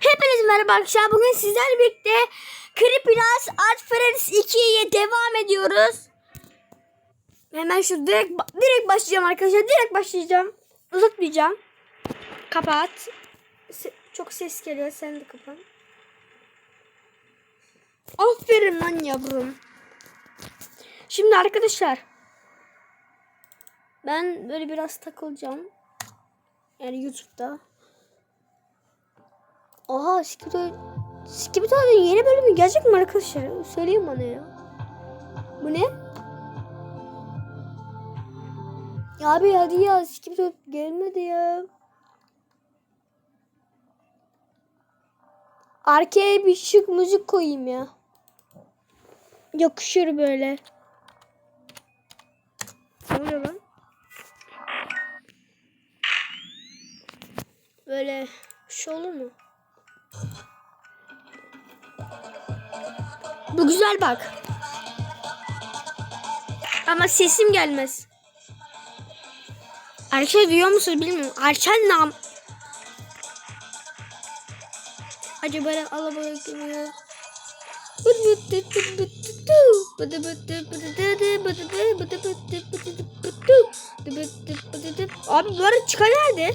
Hepiniz merhaba arkadaşlar. Bugün sizlerle birlikte Creepynuts Art Friends 2'ye devam ediyoruz. Hemen şu direkt direkt başlayacağım arkadaşlar. Direkt başlayacağım. Uzatmayacağım. Kapat. Se- çok ses geliyor. Sen de kapat. Aferin lan yavrum. Şimdi arkadaşlar. Ben böyle biraz takılacağım. Yani YouTube'da. Oha Skibidi Skibidi yeni bölümü gelecek mi arkadaşlar? Söyleyin bana ya. Bu ne? Ya abi hadi ya Skibidi gelmedi ya. Arkaya bir şık müzik koyayım ya. Yakışır böyle. Ne oluyor lan? Böyle şey olur mu? Güzel bak. Ama sesim gelmez. Arkadaşlar duyuyor musunuz bilmiyorum. Arçel nam. Acaba alabalık ya. Abi bu arada çıkan nerede?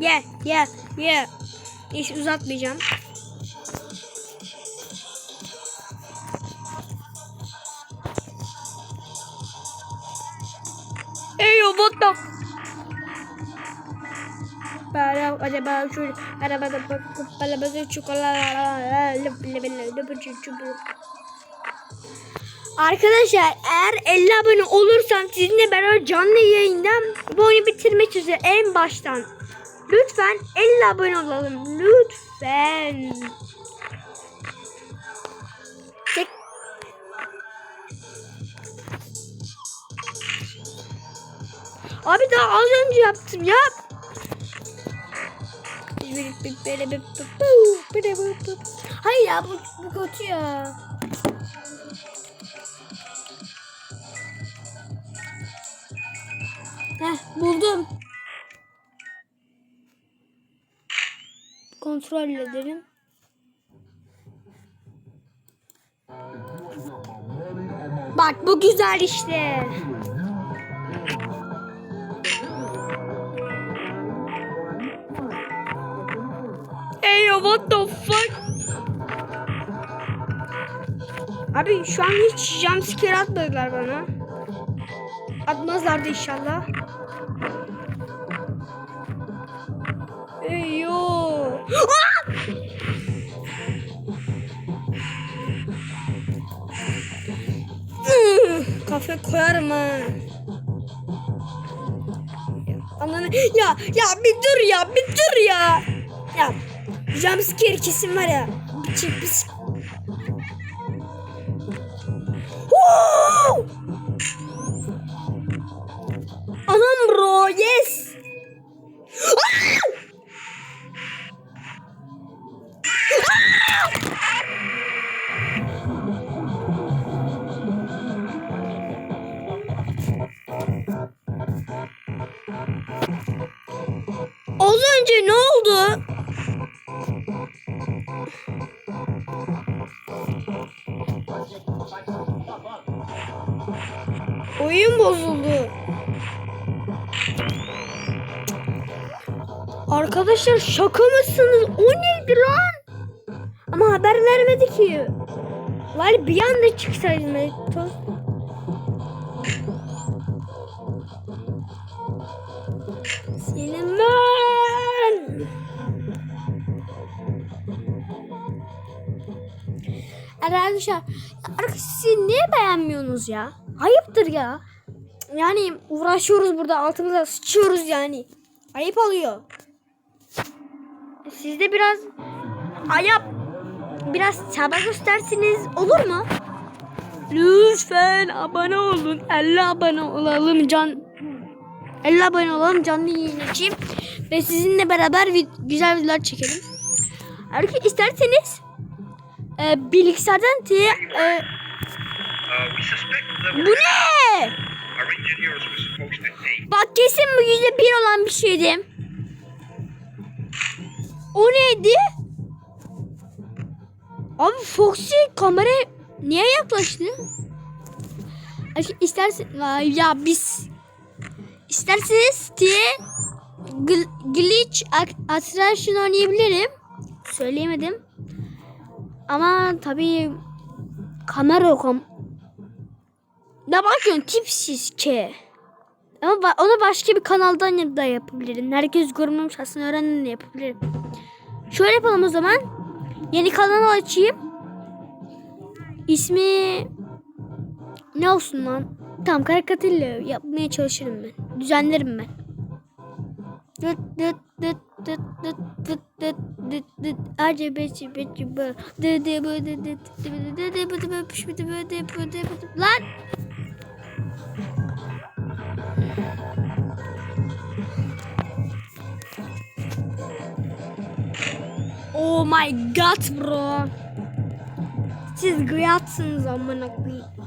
Gel gel gel. Hiç uzatmayacağım. The Para acaba şu arabada bakıp arabada çikolata Arkadaşlar eğer 50 abone olursam sizinle beraber canlı yayından bu oyunu bitirmek üzere en baştan. Lütfen 50 abone olalım. Lütfen. Abi daha az önce yaptım ya. Hayır ya bu, bu kötü ya. Heh buldum. Kontrol edelim. Bak bu güzel işte. What the fuck? Abi şu an hiç jumpscare atmadılar bana. Atmazlardı inşallah. Eyo. Aa! Üh, Kafe koyarım ha. Ananı ya ya bir dur ya bir dur ya. Ya jumpscare kesin var ya. Çık bir Oyun bozuldu. Arkadaşlar şaka mısınız? O neydi lan? Ama haber vermedi ki. Var bir anda çıksaydı. Toz. Senin Arkadaşlar, arkadaşlar siz niye beğenmiyorsunuz ya? Ayıptır ya. Yani uğraşıyoruz burada altımıza sıçıyoruz yani. Ayıp oluyor. Siz de biraz ayıp biraz çaba göstersiniz olur mu? Lütfen abone olun. 50 abone olalım can 50 abone olalım canlı yayın açayım. Ve sizinle beraber güzel videolar çekelim. Eğer isterseniz e, bilgisayardan te, e, bu ne? Bak kesin bu yüzde bir olan bir şeydi. O neydi? Abi Foxy kameraya niye yaklaştı? İstersen ya biz isterseniz diye gl- glitch At- attraction oynayabilirim. Söyleyemedim. Ama tabii kamera kom. Ne bakıyorsun tipsiz ki? Ama onu başka bir kanaldan da yapabilirim. Herkes görmemiş aslında öğrenen de yapabilirim. Şöyle yapalım o zaman. Yeni kanal açayım. İsmi ne olsun lan? Tamam karikatürle yapmaya çalışırım ben. Düzenlerim ben. Dıt dıt dıt dıt dıt dıt dıt dıt dıt Acı beci beci bı dı bı dı dı dı bı bı pış bı bı dı bı dı bı. Lan! Oh my god bro. Siz gıyatsınız amına koyayım.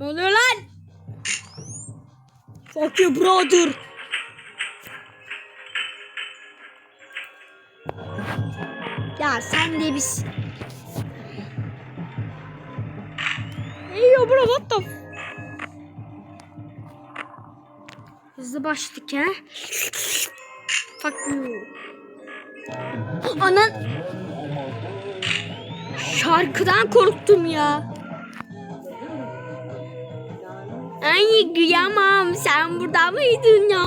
Ne oluyor lan? Fuck you brother. Ya sen de biz. Hey yo bro what the Hızlı başladık ha. Fuck you. Anan. Şarkıdan korktum ya. Ay kıyamam sen burada mıydın ya?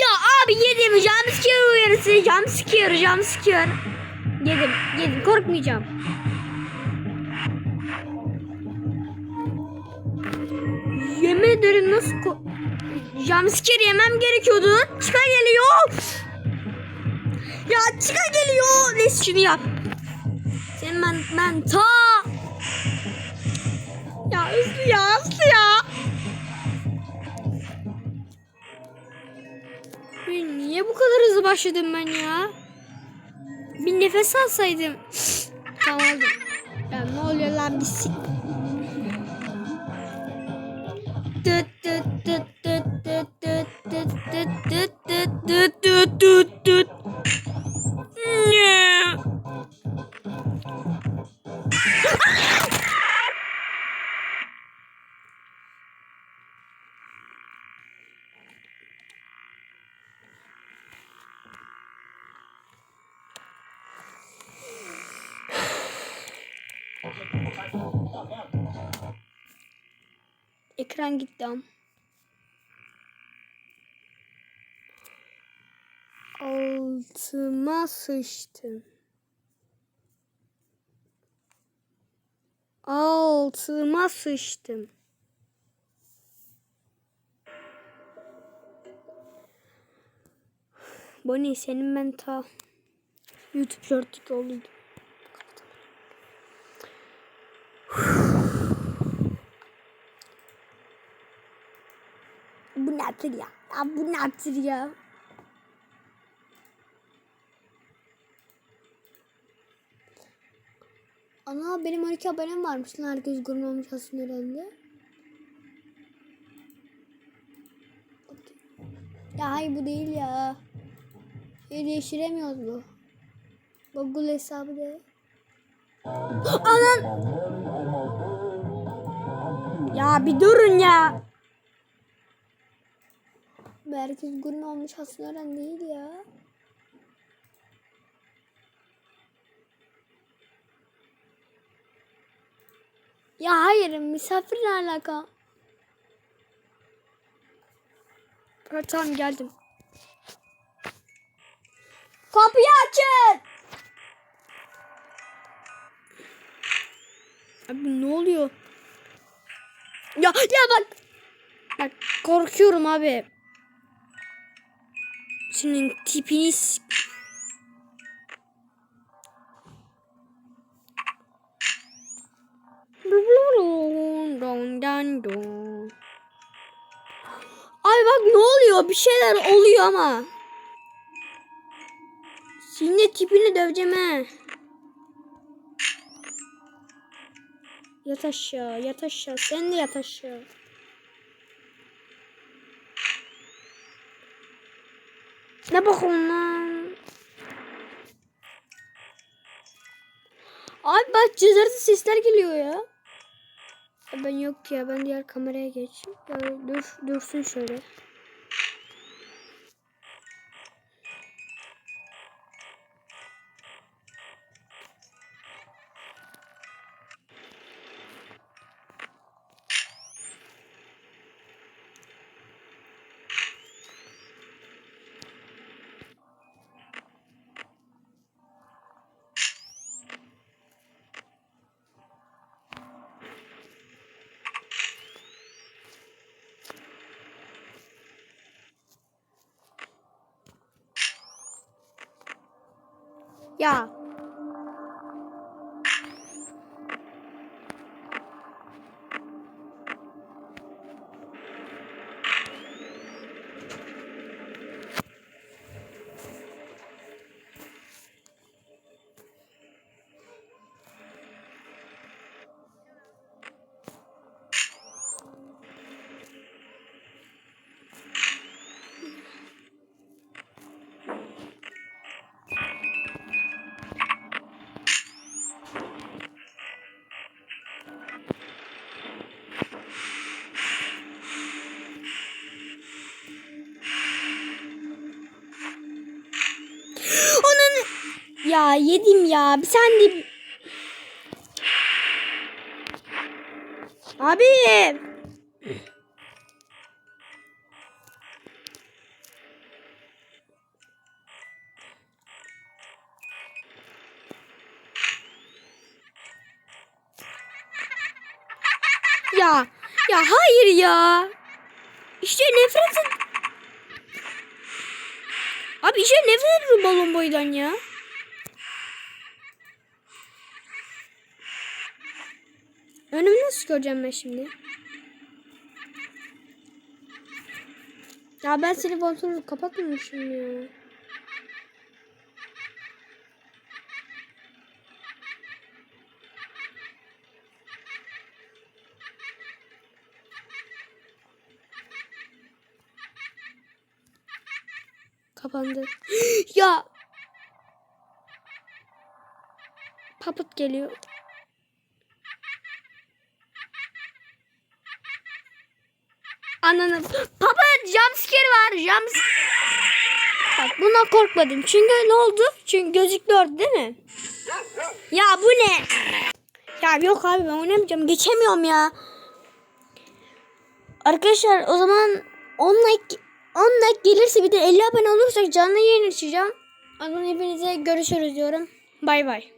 Ya abi yedim jumpscare uyarısı jumpscare jumpscare Yedim yedim korkmayacağım Yemin ederim nasıl ko Jumpscare yemem gerekiyordu. Çıka geliyor. Ya çıka geliyor. Neyse şunu yap. Senin ben, ben ta. Ya hızlı ya hızlı ya. Ben niye bu kadar hızlı başladım ben ya? Bir nefes alsaydım. tamam. Ya ne oluyor lan? Bir Ekran gitti am. Altıma sıçtım. Altıma sıçtım. Bonnie senin ben ta YouTube short'luk oldum. Nedir ya? ya bu nedir ya? Ana benim 12 abonem varmış lan herkes görmemiş aslında herhalde. Ya hayır bu değil ya. Ya değiştiremiyoruz bu. Google hesabı de. Anan! Ya bir durun ya. Herkes gurme olmuş aslında öğren değil ya. Ya hayır misafirle alaka. Ha, tamam geldim. Kapıyı açın. Abi ne oluyor? Ya ya bak. Bak korkuyorum abi. Senin tipini. Ay bak ne oluyor? Bir şeyler oluyor ama. Senin tipini döveceğim he. Yat aşağı, yat aşağı. Sen de yat aşağı. Ne bakıyorsun lan? Abi bak cızırtı sesler geliyor ya. Ben yok ya ben diğer kameraya geçeyim. Dur dursun şöyle. Ya. Ya yedim ya. Bir sen de Abi. Ya ya hayır ya. İşte nefret et- Abi işte nefret ediyorum balon boydan ya. Göreceğim ben şimdi? Ya ben seni kontrolü kapatmamışım ya. Kapandı. ya. Papıt geliyor. Ananı. Papıt jumpscare var. Jumps. Bak bundan korkmadım. Çünkü ne oldu? Çünkü gözüktü orada değil mi? Ya bu ne? Ya yok abi ben oynamayacağım. Geçemiyorum ya. Arkadaşlar o zaman 10 like 10 like gelirse bir de 50 abone olursak canlı yayın açacağım. O hepinize görüşürüz diyorum. Bay bay.